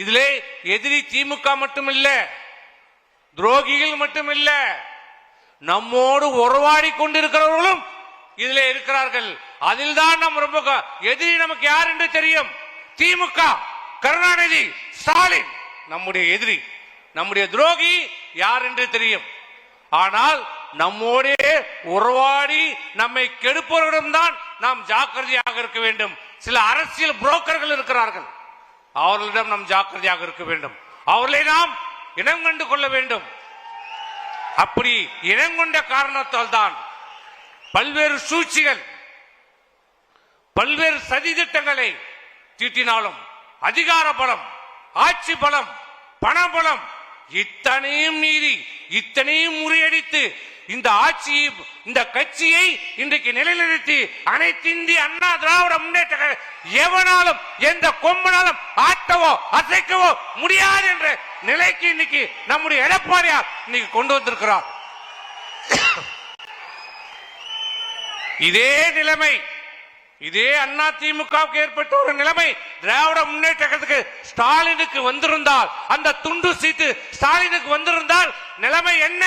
இதிலே எதிரி திமுக மட்டுமில்ல துரோகிகள் மட்டுமில்ல நம்மோடு உறவாடி கொண்டிருக்கிறவர்களும் இதுல இருக்கிறார்கள். அதில் தான் நம்ம ரொம்ப எதிரி நமக்கு யார் என்று தெரியும்? திமுக கருணாநிதி ஸ்டாலின். நம்முடைய எதிரி நம்முடைய துரோகி யார் என்று தெரியும். ஆனால் நம்மோடே உறவாடி நம்மை கெடுப்பவர்களிடம் தான் நாம் ஜாக்கிரதையாக இருக்க வேண்டும். சில அரசியல் புரோக்கர்கள் இருக்கிறார்கள். அவர்களிடம் நாம் ஜாக்கிரதையாக இருக்க வேண்டும். அவர்களை நாம் இனம் கண்டு கொள்ள வேண்டும். அப்படி இனம் கொண்ட காரணத்தால் தான் பல்வேறு சூழ்ச்சிகள் பல்வேறு சதி திட்டங்களை தீட்டினாலும் அதிகார பலம் ஆட்சி பலம் பண பலம் இத்தனையும் மீறி இத்தனையும் முறியடித்து இந்த ஆட்சியை இந்த கட்சியை இன்றைக்கு நிலைநிறுத்தி அனைத்து இந்திய அண்ணா திராவிட முன்னேற்ற எவனாலும் எந்த கொம்பனாலும் ஆட்டவோ அசைக்கவோ முடியாது என்ற நிலைக்கு இன்னைக்கு நம்முடைய எடப்பாடியார் இன்னைக்கு கொண்டு வந்திருக்கிறார். இதே நிலைமை இதே அண்ணா திமுகவுக்கு ஏற்பட்ட ஒரு நிலைமை திராவிட முன்னேற்றத்துக்கு ஸ்டாலினுக்கு வந்திருந்தால் அந்த துண்டு சீட்டு ஸ்டாலினுக்கு வந்திருந்தால் நிலைமை என்ன?